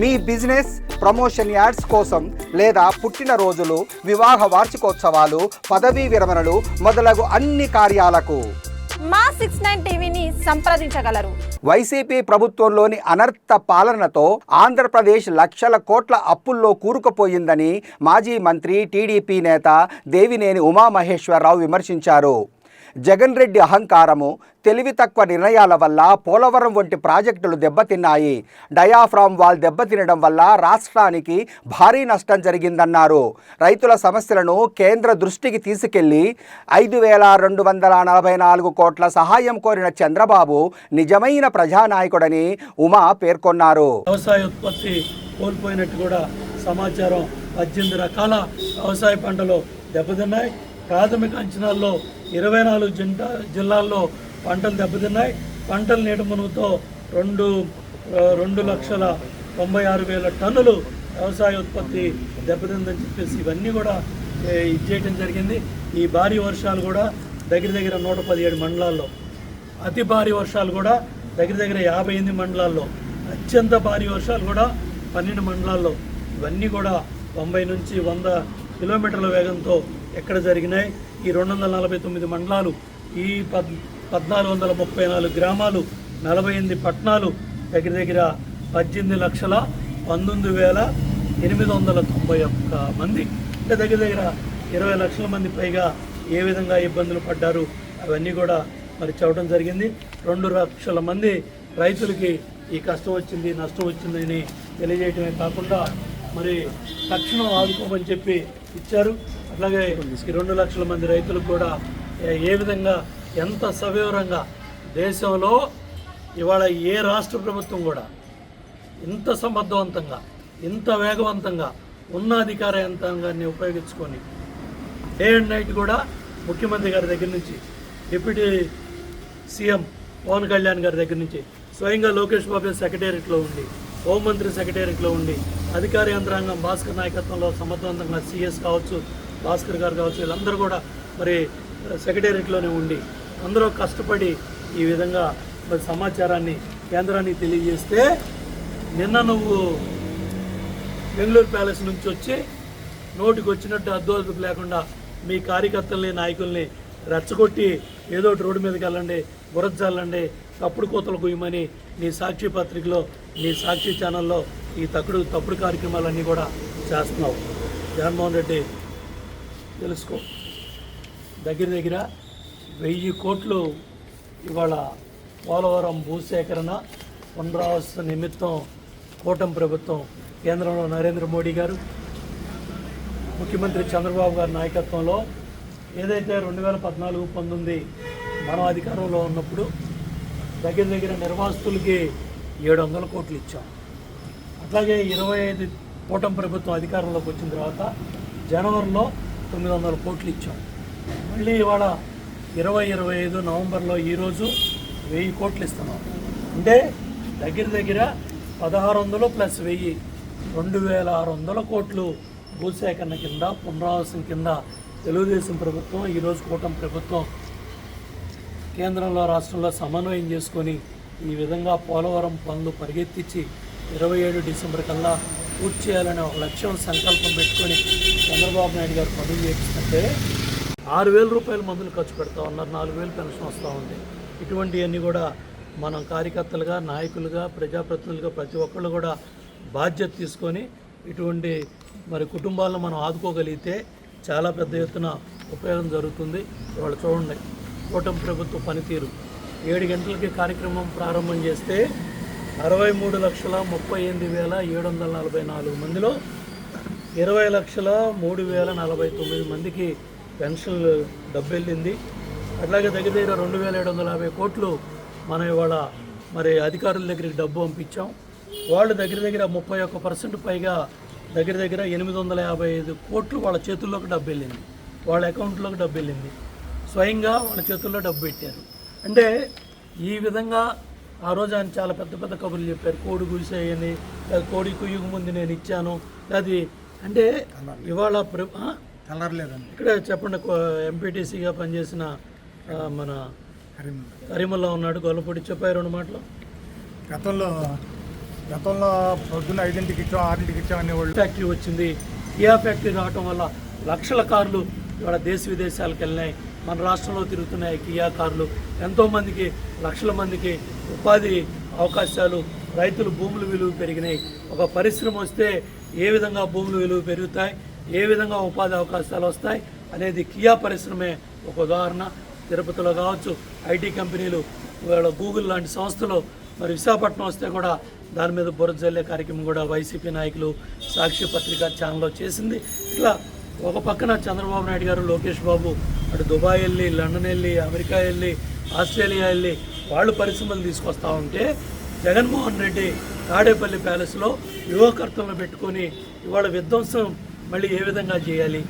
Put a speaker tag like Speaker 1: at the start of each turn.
Speaker 1: మీ business promotion ads కోసం లేదా పుట్టినరోజులు వివాహ వార్షికోత్సవాలు పదవీ విరమణలు మొదలగు అన్ని కార్యాలకు.
Speaker 2: మా సిక్స్ నైన్ టీవీని సంప్రదించగలరు.
Speaker 1: వైసీపీ ప్రభుత్వంలోని అనర్థ పాలనతో ఆంధ్రప్రదేశ్ లక్షల కోట్ల అప్పుల్లో కూరుకుపోయిందని మాజీ మంత్రి టీడీపీ నేత దేవినేని ఉమామహేశ్వరరావు విమర్శించారు. జగన్ రెడ్డి అహంకారము తెలివి తక్కువ నిర్ణయాల వల్ల పోలవరం వంటి ప్రాజెక్టులు దెబ్బతిన్నాయి. డయాఫ్రామ్ వాల్ దెబ్బతినడం వల్ల రాష్ట్రానికి భారీ నష్టం జరిగిందన్నారు. రైతుల సమస్యలను కేంద్ర దృష్టికి తీసుకెళ్ళి ఐదు వేల రెండు వందల నలభై నాలుగు కోట్ల సహాయం కోరిన చంద్రబాబు నిజమైన ప్రజానాయకుడని ఉమా పేర్కొన్నారు.
Speaker 3: వ్యవసాయ ఉత్పత్తి కోల్పోయినట్టు కూడా సమాచారం పద్దెనిమిది రకాల వ్యవసాయ పంటలు దెబ్బతిన్నాయి. ప్రాథమిక అంచనాల్లో ఇరవై నాలుగు జిల్లా జిల్లాల్లో పంటలు దెబ్బతిన్నాయి. పంటల నీటి మునుగుతో రెండు రెండు లక్షల తొంభై ఆరు వేల టన్నులు వ్యవసాయ ఉత్పత్తి దెబ్బతిందని చెప్పేసి ఇవన్నీ కూడా ఇచ్చేయటం జరిగింది. ఈ భారీ వర్షాలు కూడా దగ్గర దగ్గర నూట పదిహేడు మండలాల్లో. అతి భారీ వర్షాలు కూడా దగ్గర దగ్గర యాభై ఎనిమిది మండలాల్లో. అత్యంత భారీ వర్షాలు కూడా పన్నెండు మండలాల్లో. ఇవన్నీ కూడా తొంభై నుంచి వంద కిలోమీటర్ల వేగంతో ఎక్కడ జరిగినాయి? ఈ రెండు వందల నలభై తొమ్మిది మండలాలు ఈ పద్ పద్నాలుగు వందల ముప్పై నాలుగు గ్రామాలు నలభై ఎనిమిది పట్టణాలు దగ్గర దగ్గర పద్దెనిమిది లక్షల పంతొమ్మిది వేల ఎనిమిది వందల తొంభై ఒక్క మంది. అంటే దగ్గర దగ్గర ఇరవై లక్షల మంది పైగా ఏ విధంగా ఇబ్బందులు పడ్డారు అవన్నీ కూడా మరి చెప్పడం జరిగింది. రెండు లక్షల మంది రైతులకి ఈ కష్టం వచ్చింది నష్టం వచ్చిందని తెలియజేయటమే కాకుండా మరి తక్షణం ఆదుకోమని చెప్పి ఇచ్చారు. అట్లాగే రెండు లక్షల మంది రైతులకు కూడా ఏ- ఏ విధంగా ఎంత సవివరంగా దేశంలో ఇవాళ ఏ రాష్ట్ర ప్రభుత్వం కూడా ఇంత సమర్థవంతంగా ఇంత వేగవంతంగా ఉన్న అధికార యంత్రాంగాన్ని ఉపయోగించుకొని డే అండ్ నైట్ కూడా ముఖ్యమంత్రి గారి దగ్గర నుంచి డిప్యూటీ సీఎం పవన్ కళ్యాణ్ గారి దగ్గర నుంచి స్వయంగా లోకేష్ బాబు సెక్రటేరియట్లో ఉండి హోంమంత్రి సెక్రటేరియట్లో ఉండి అధికార యంత్రాంగం భాస్కర్ నాయకత్వంలో సమర్థవంతంగా సీఎస్ కావచ్చు భాస్కర్ గారు కావచ్చు వీళ్ళందరూ కూడా మరి సెక్రటేరియట్లోనే ఉండి అందరూ కష్టపడి ఈ విధంగా మరి సమాచారాన్ని కేంద్రానికి తెలియజేస్తే నిన్న నువ్వు బెంగళూరు ప్యాలెస్ నుంచి వచ్చి నోటికి వచ్చినట్టు అద్దోదుపు లేకుండా మీ కార్యకర్తల్ని నాయకుల్ని రెచ్చగొట్టి ఏదో రోడ్డు మీదకి వెళ్ళండి బురద చల్లండి తప్పుడు కోతలు కుయ్యమని నీ సాక్షి పత్రికలో నీ సాక్షి ఛానల్లో ఈ తప్పుడు తప్పుడు కార్యక్రమాలన్నీ కూడా చేస్తున్నావు. జగన్మోహన్ రెడ్డి తెలుసుకో. దగ్గర దగ్గర వెయ్యి కోట్లు ఇవాళ పోలవరం భూసేకరణ పునరావాస నిమిత్తం కూటమి ప్రభుత్వం కేంద్రంలో నరేంద్ర మోడీ గారు ముఖ్యమంత్రి చంద్రబాబు గారి నాయకత్వంలో ఏదైతే రెండు వేల పద్నాలుగు పంతొమ్మిది మనం అధికారంలో ఉన్నప్పుడు దగ్గర దగ్గర నిర్వాసితులకి ఏడు వందల కోట్లు ఇచ్చాం. అట్లాగే ఇరవై ఐదు కూటమి ప్రభుత్వం అధికారంలోకి వచ్చిన తర్వాత జనవరిలో తొమ్మిది వందల కోట్లు ఇచ్చాం. మళ్ళీ ఇవాళ ఇరవై ఇరవై ఐదు నవంబర్లో ఈరోజు వెయ్యి కోట్లు ఇస్తున్నాం. అంటే దగ్గర దగ్గర పదహారు వందలు ప్లస్ వెయ్యి రెండు వేల ఆరు వందల కోట్లు భూసేకరణ కింద పునరావాసం కింద తెలుగుదేశం ప్రభుత్వం ఈరోజు కూటమి ప్రభుత్వం కేంద్రంలో రాష్ట్రంలో సమన్వయం చేసుకొని ఈ విధంగా పోలవరం పనులు పరిగెత్తించి ఇరవై ఏడు డిసెంబర్ కల్లా పూర్తి చేయాలనే ఒక లక్ష్యం సంకల్పం పెట్టుకొని చంద్రబాబు నాయుడు గారు పనులు చేస్తుంటే ఆరు వేల రూపాయల మందులు ఖర్చు పెడతా ఉన్నారు నాలుగు వేలు పెన్షన్ వస్తూ ఉంది. ఇటువంటివన్నీ కూడా మనం కార్యకర్తలుగా నాయకులుగా ప్రజాప్రతినిధులుగా ప్రతి ఒక్కళ్ళు కూడా బాధ్యత తీసుకొని ఇటువంటి మరి కుటుంబాలను మనం ఆదుకోగలిగితే చాలా పెద్ద ఎత్తున ఉపయోగం జరుగుతుంది. వాళ్ళు చూడండి కూటమి ప్రభుత్వ పనితీరు ఏడు గంటలకి కార్యక్రమం ప్రారంభం చేస్తే అరవై మూడు లక్షల ముప్పై ఎనిమిది వేల ఏడు వందల నలభై నాలుగు మందిలో ఇరవై లక్షల మూడు వేల నలభై తొమ్మిది మందికి పెన్షన్ డబ్బు వెళ్ళింది. అట్లాగే దగ్గర దగ్గర రెండు వేల ఏడు వందల యాభై కోట్లు మనం ఇవాళ మరి అధికారుల దగ్గరికి డబ్బు పంపించాం. వాళ్ళు దగ్గర దగ్గర ముప్పై ఒక్క పర్సెంట్ పైగా దగ్గర దగ్గర ఎనిమిది వందల యాభై ఐదు కోట్లు వాళ్ళ చేతుల్లోకి డబ్బు వెళ్ళింది. వాళ్ళ అకౌంట్లోకి డబ్బు వెళ్ళింది. స్వయంగా వాళ్ళ చేతుల్లో డబ్బు పెట్టారు. అంటే ఈ విధంగా ఆ రోజు ఆయన చాలా పెద్ద పెద్ద కబుర్లు చెప్పారు. కోడి కూసేయని లేదా కోడి కుయ్యకు ముందు నేను ఇచ్చాను అది అంటే ఇవాళ ప్ర ఆ?
Speaker 4: తెల్లరలేదండి
Speaker 3: ఇక్కడ చెప్పండి ఎంపీటీసీగా పనిచేసిన మన
Speaker 4: కరీం
Speaker 3: కరీముల్లా ఉన్నాడు గొల్లపూడి చెప్పారు రెండు మాటలు.
Speaker 4: గతంలో గతంలో పొద్దున్న ఐదింటికి ఇచ్చాం ఆరింటికి ఇచ్చాం అనేవాళ్ళు.
Speaker 3: ఫ్యాక్టరీ వచ్చింది. కియా ఫ్యాక్టరీ రావటం వల్ల లక్షల కార్లు ఇవాళ దేశ విదేశాలకు వెళ్ళినాయి. మన రాష్ట్రంలో తిరుగుతున్నాయి కియా కార్లు. ఎంతోమందికి లక్షల మందికి ఉపాధి అవకాశాలు రైతులు భూముల విలువ పెరిగినాయి. ఒక పరిశ్రమ వస్తే ఏ విధంగా భూముల విలువ పెరుగుతాయి ఏ విధంగా ఉపాధి అవకాశాలు వస్తాయి అనేది కియా పరిశ్రమే ఒక ఉదాహరణ. తిరుపతిలో కావచ్చు ఐటీ కంపెనీలు ఇవాళ గూగుల్ లాంటి సంస్థలు మరి విశాఖపట్నం వస్తే కూడా దాని మీద బురద జల్లే కార్యక్రమం కూడా వైసీపీ నాయకులు సాక్షి పత్రిక ఛానల్లో చేసింది. ఇట్లా ఒక పక్కన చంద్రబాబు నాయుడు గారు లోకేష్ బాబు అటు దుబాయ్ వెళ్ళి లండన్ వెళ్ళి అమెరికా వెళ్ళి ఆస్ట్రేలియా వెళ్ళి వాళ్ళు పరిశ్రమలు తీసుకొస్తా ఉంటే జగన్మోహన్ రెడ్డి తాడేపల్లి ప్యాలెస్లో యువకర్తలను పెట్టుకొని ఇవాళ విధ్వంసం మళ్ళీ ఏ విధంగా చేయాలి?